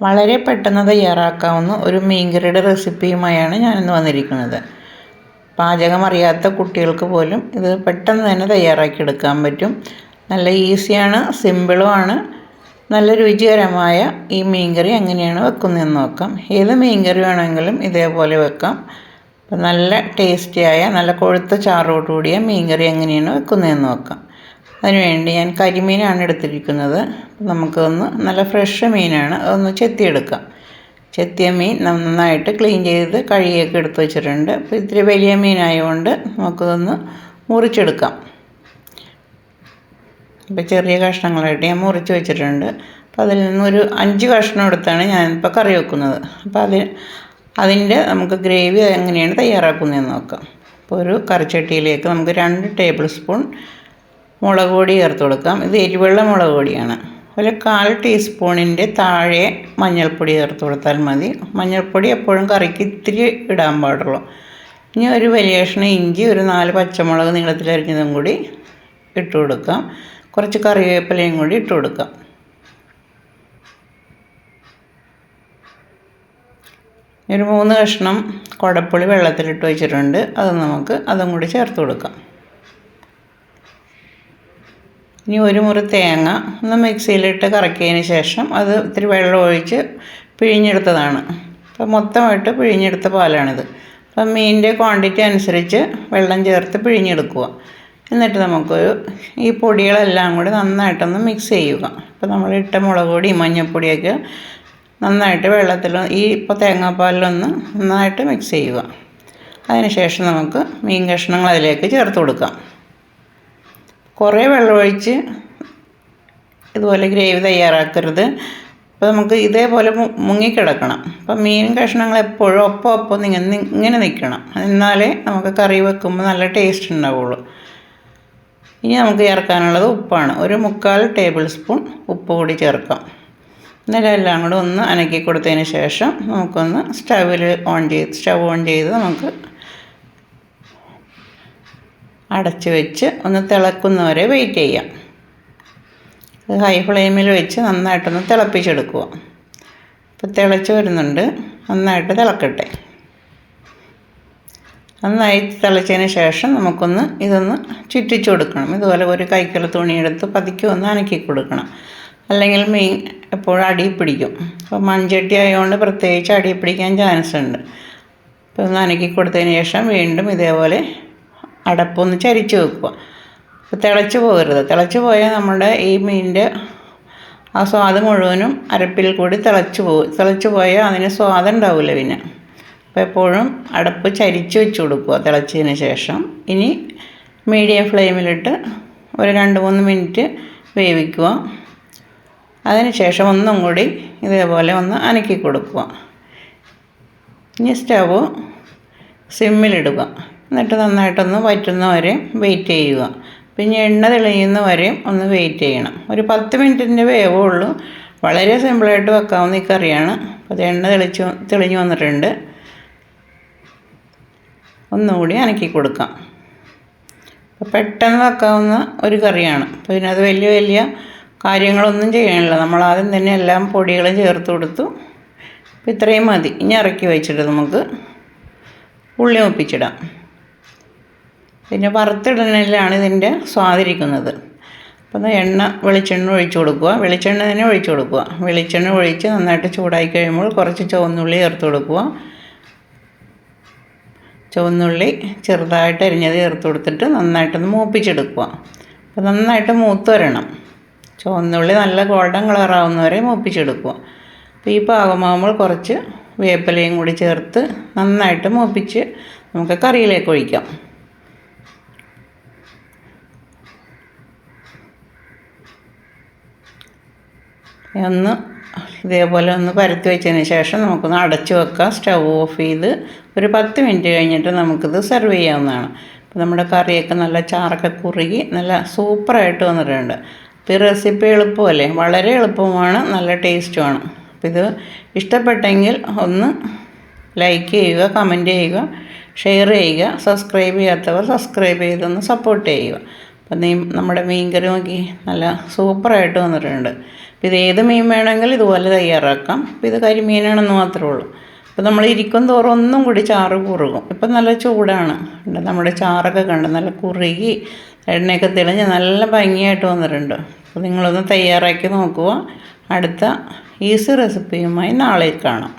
വളരെ പെട്ടെന്ന് തയ്യാറാക്കാവുന്ന ഒരു മീൻകറിയുടെ റെസിപ്പിയുമായാണ് ഞാനിന്ന് വന്നിരിക്കുന്നത്. പാചകം അറിയാത്ത കുട്ടികൾക്ക് പോലും ഇത് പെട്ടെന്ന് തന്നെ തയ്യാറാക്കി എടുക്കാൻ പറ്റും. നല്ല ഈസിയാണ് സിമ്പിളുമാണ് നല്ല രുചികരമായ ഈ മീൻകറി എങ്ങനെയാണ് വെക്കുന്നതെന്ന് നോക്കാം. ഏത് മീൻകറി വേണമെങ്കിലും ഇതേപോലെ വെക്കാം. അപ്പം നല്ല ടേസ്റ്റിയായ നല്ല കൊഴുത്ത ചാറോടുകൂടിയ മീൻകറി എങ്ങനെയാണ് വെക്കുന്നതെന്ന് നോക്കാം. അതിനുവേണ്ടി ഞാൻ കരിമീനാണ് എടുത്തിരിക്കുന്നത്. നമുക്കൊന്ന് നല്ല ഫ്രഷ് മീനാണ്. അതൊന്ന് ചെത്തിയെടുക്കാം. ചെത്തിയ മീൻ നന്നായിട്ട് ക്ലീൻ ചെയ്ത് കഴുകിയൊക്കെ എടുത്തു വെച്ചിട്ടുണ്ട്. അപ്പോൾ ഇത്തിരി വലിയ മീനായതുകൊണ്ട് നമുക്കതൊന്ന് മുറിച്ചെടുക്കാം. ഇപ്പോൾ ചെറിയ കഷ്ണങ്ങളായിട്ട് ഞാൻ മുറിച്ച് വെച്ചിട്ടുണ്ട്. അപ്പോൾ അതിൽ നിന്നൊരു അഞ്ച് കഷ്ണം എടുത്താണ് ഞാനിപ്പോൾ കറി വെക്കുന്നത്. അപ്പോൾ അതിന് അതിന്റെ നമുക്ക് ഗ്രേവി എങ്ങനെയാണ് തയ്യാറാക്കുന്നതെന്ന് നോക്കാം. അപ്പോൾ ഒരു കറിച്ചട്ടിയിലേക്ക് നമുക്ക് രണ്ട് ടേബിൾ സ്പൂൺ മുളക് പൊടി ചേർത്ത് കൊടുക്കാം. ഇത് എരിവെള്ള മുളക് പൊടിയാണ്. ഒരു കാൽ ടീസ്പൂണിന്റെ താഴെ മഞ്ഞൾപ്പൊടി ചേർത്ത് കൊടുത്താൽ മതി. മഞ്ഞൾപ്പൊടി എപ്പോഴും കറിക്ക് ഇത്തിരി ഇടാൻ പാടുള്ളൂ. ഇനി ഒരു വലിയ കഷ്ണം ഇഞ്ചി ഒരു നാല് പച്ചമുളക് നീളത്തിലരിഞ്ഞതും കൂടി ഇട്ട് കൊടുക്കാം. കുറച്ച് കറിവേപ്പിലയും കൂടി ഇട്ട് കൊടുക്കാം. ഒരു മൂന്ന് കഷ്ണം കുടപ്പുളി വെള്ളത്തിലിട്ട് വെച്ചിട്ടുണ്ട്. അത് നമുക്ക് അതും കൂടി ചേർത്ത് കൊടുക്കാം. ഇനി ഒരു മുറി തേങ്ങ ഒന്ന് മിക്സിയിലിട്ട് കറക്കിയതിന് ശേഷം അത് ഇത്തിരി വെള്ളം ഒഴിച്ച് പിഴിഞ്ഞെടുത്തതാണ്. അപ്പോൾ മൊത്തമായിട്ട് പിഴിഞ്ഞെടുത്ത പാലാണിത്. അപ്പം മീനിന്റെ ക്വാണ്ടിറ്റി അനുസരിച്ച് വെള്ളം ചേർത്ത് പിഴിഞ്ഞെടുക്കുക. എന്നിട്ട് നമുക്കൊരു ഈ പൊടികളെല്ലാം കൂടി നന്നായിട്ടൊന്ന് മിക്സ് ചെയ്യുക. ഇപ്പോൾ നമ്മൾ ഇട്ട മുളക് പൊടി മഞ്ഞൾപ്പൊടിയൊക്കെ നന്നായിട്ട് വെള്ളത്തിൽ ഈ ഇപ്പോൾ തേങ്ങാപ്പാലിലൊന്ന് നന്നായിട്ട് മിക്സ് ചെയ്യുക. അതിനുശേഷം നമുക്ക് മീൻ കഷ്ണങ്ങൾ അതിലേക്ക് ചേർത്ത് കൊടുക്കാം. കുറേ വെള്ളമൊഴിച്ച് ഇതുപോലെ ഗ്രേവി തയ്യാറാക്കരുത്. അപ്പോൾ നമുക്ക് ഇതേപോലെ മുങ്ങിക്കിടക്കണം. അപ്പം മീൻ കഷ്ണങ്ങൾ എപ്പോഴും ഒപ്പം ഒപ്പം ഇങ്ങനെ ഇങ്ങനെ നിൽക്കണം. എന്നാലേ നമുക്ക് കറി വെക്കുമ്പോൾ നല്ല ടേസ്റ്റ് ഉണ്ടാവുള്ളൂ. ഇനി നമുക്ക് ചേർക്കാനുള്ളത് ഉപ്പാണ്. ഒരു മുക്കാൽ ടേബിൾ സ്പൂൺ ഉപ്പ് കൂടി ചേർക്കാം. എന്നിട്ട് എല്ലാം കൂടെ ഒന്ന് അനക്കി കൊടുത്തതിന് ശേഷം നമുക്കൊന്ന് സ്റ്റവിൽ ഓൺ ചെയ്ത് സ്റ്റവ് ഓൺ ചെയ്ത് നമുക്ക് അടച്ച് വെച്ച് ഒന്ന് തിളക്കുന്നവരെ വെയിറ്റ് ചെയ്യാം. ഹൈ ഫ്ലെയിമിൽ വെച്ച് നന്നായിട്ടൊന്ന് തിളപ്പിച്ചെടുക്കുക. ഇപ്പോൾ തിളച്ച് വരുന്നുണ്ട്. നന്നായിട്ട് തിളക്കട്ടെ. നന്നായി തിളച്ചതിന് ശേഷം നമുക്കൊന്ന് ഇതൊന്ന് ചുറ്റിച്ചു കൊടുക്കണം. ഇതുപോലെ ഒരു കൈക്കുള്ള തുണിയെടുത്ത് പതുക്കെ ഒന്ന് അനക്കി കൊടുക്കണം. അല്ലെങ്കിൽ മീൻ എപ്പോഴും അടി പിടിക്കും. അപ്പോൾ മൺചട്ടി ആയതുകൊണ്ട് പ്രത്യേകിച്ച് അടി പിടിക്കാൻ ചാൻസ് ഉണ്ട്. അപ്പോൾ ഒന്ന് അനക്കി കൊടുത്തതിന് ശേഷം വീണ്ടും ഇതേപോലെ അടപ്പൊന്ന് ചരിച്ച് വെക്കുക. അപ്പോൾ തിളച്ച് പോകരുത്. തിളച്ച് പോയാൽ നമ്മുടെ ഈ മീനിന്റെ ആ സ്വാദ് മുഴുവനും അരപ്പിൽ കൂടി തിളച്ച് പോകും തിളച്ച് പോയാൽ അതിന് സ്വാദം ഉണ്ടാവില്ല പിന്നെ. അപ്പോൾ എപ്പോഴും അടപ്പ് ചരിച്ച് വെച്ച് കൊടുക്കുക തിളച്ചതിന് ശേഷം. ഇനി മീഡിയം ഫ്ലെയിമിലിട്ട് ഒരു രണ്ട് മൂന്ന് മിനിറ്റ് വേവിക്കുക. അതിന് ശേഷം ഒന്നും കൂടി ഇതേപോലെ ഒന്ന് അനക്കി കൊടുക്കുക. ഇനി സ്റ്റവ് സിമ്മിലിടുക. എന്നിട്ട് നന്നായിട്ടൊന്ന് വറ്റുന്ന വരെ വെയിറ്റ് ചെയ്യുക. പിന്നെ എണ്ണ തെളിയുന്ന വരെ ഒന്ന് വെയിറ്റ് ചെയ്യണം. ഒരു പത്ത് മിനിറ്റിന്റെ വേവേ ഉള്ളൂ. വളരെ സിമ്പിളായിട്ട് വെക്കാവുന്ന ഈ കറിയാണ്. അപ്പോൾ എണ്ണ തെളിച്ച് തെളിഞ്ഞു വന്നിട്ടുണ്ട്. ഒന്നുകൂടി അനക്കി കൊടുക്കാം. അപ്പോൾ പെട്ടെന്ന് വെക്കാവുന്ന ഒരു കറിയാണ്. അപ്പോൾ അത് വലിയ വലിയ കാര്യങ്ങളൊന്നും ചെയ്യണില്ല നമ്മൾ ആദ്യം തന്നെ എല്ലാം പൊടികളും ചേർത്ത് കൊടുത്തു. അപ്പോൾ ഇത്രയും മതി. ഇനി ഇറക്കി വെച്ചിട്ട് നമുക്ക് ഉള്ളി ഒപ്പിച്ചിടാം. പിന്നെ വറുത്തിടലിലാണ് ഇതിന്റെ സ്വാദിരിക്കുന്നത്. അപ്പം എണ്ണ വെളിച്ചെണ്ണ ഒഴിച്ചു കൊടുക്കുക. വെളിച്ചെണ്ണ തന്നെ ഒഴിച്ചു കൊടുക്കുക. വെളിച്ചെണ്ണ ഒഴിച്ച് നന്നായിട്ട് ചൂടായി കഴിയുമ്പോൾ കുറച്ച് ചുവന്നുള്ളി ചേർത്ത് കൊടുക്കുക. ചുവന്നുള്ളി ചെറുതായിട്ട് അരിഞ്ഞത് ചേർത്ത് കൊടുത്തിട്ട് നന്നായിട്ടൊന്ന് മൂപ്പിച്ചെടുക്കുക. അപ്പോൾ നന്നായിട്ട് മൂത്ത് വരണം. ചുവന്നുള്ളി നല്ല ഗോൾഡൻ കളറാവുന്നവരെ മൂപ്പിച്ചെടുക്കുക. അപ്പോൾ ഈ പാകമാകുമ്പോൾ കുറച്ച് വേപ്പിലയും കൂടി ചേർത്ത് നന്നായിട്ട് മൂപ്പിച്ച് നമുക്ക് കറിയിലേക്ക് ഒഴിക്കാം. ഒന്ന് ഇതേപോലെ ഒന്ന് പരത്തി വെച്ചതിന് ശേഷം നമുക്കൊന്ന് അടച്ചു വെക്കാം. സ്റ്റൗ ഓഫ് ചെയ്ത് ഒരു പത്ത് മിനിറ്റ് കഴിഞ്ഞിട്ട് നമുക്കിത് സെർവ് ചെയ്യാവുന്നതാണ്. അപ്പോൾ നമ്മുടെ കറിയൊക്കെ നല്ല ചാറൊക്കെ കുറുകി നല്ല സൂപ്പറായിട്ട് വന്നിട്ടുണ്ട്. അപ്പോൾ ഈ റെസിപ്പി എളുപ്പമല്ലേ? വളരെ എളുപ്പമാണ് നല്ല ടേസ്റ്റുമാണ്. അപ്പോൾ ഇത് ഇഷ്ടപ്പെട്ടെങ്കിൽ ഒന്ന് ലൈക്ക് ചെയ്യുക കമന്റ് ചെയ്യുക ഷെയർ ചെയ്യുക സബ്സ്ക്രൈബ് ചെയ്യാത്തവർ സബ്സ്ക്രൈബ് ചെയ്തൊന്ന് സപ്പോർട്ട് ചെയ്യുക. അപ്പം നീ നമ്മുടെ മീൻകറി നോക്കി നല്ല സൂപ്പറായിട്ട് വന്നിട്ടുണ്ട്. ഇത് ഏത് മീൻ വേണമെങ്കിൽ ഇതുപോലെ തയ്യാറാക്കാം. അപ്പോൾ ഇത് കരിമീനാണെന്ന് മാത്രമേ ഉള്ളൂ. അപ്പോൾ നമ്മൾ ഇരിക്കും തോറും ഒന്നും കൂടി ചാറ് കുറുകും. ഇപ്പം നല്ല ചൂടാണ്. നമ്മുടെ ചാറൊക്കെ കണ്ട്? നല്ല കുറുകി എണ്ണയൊക്കെ തെളിഞ്ഞ് നല്ല ഭംഗിയായിട്ട് വന്നിട്ടുണ്ട്. അപ്പോൾ നിങ്ങളൊന്ന് തയ്യാറാക്കി നോക്കുക. അടുത്ത ഈസി റെസിപ്പിയുമായി നാളെ കാണാം.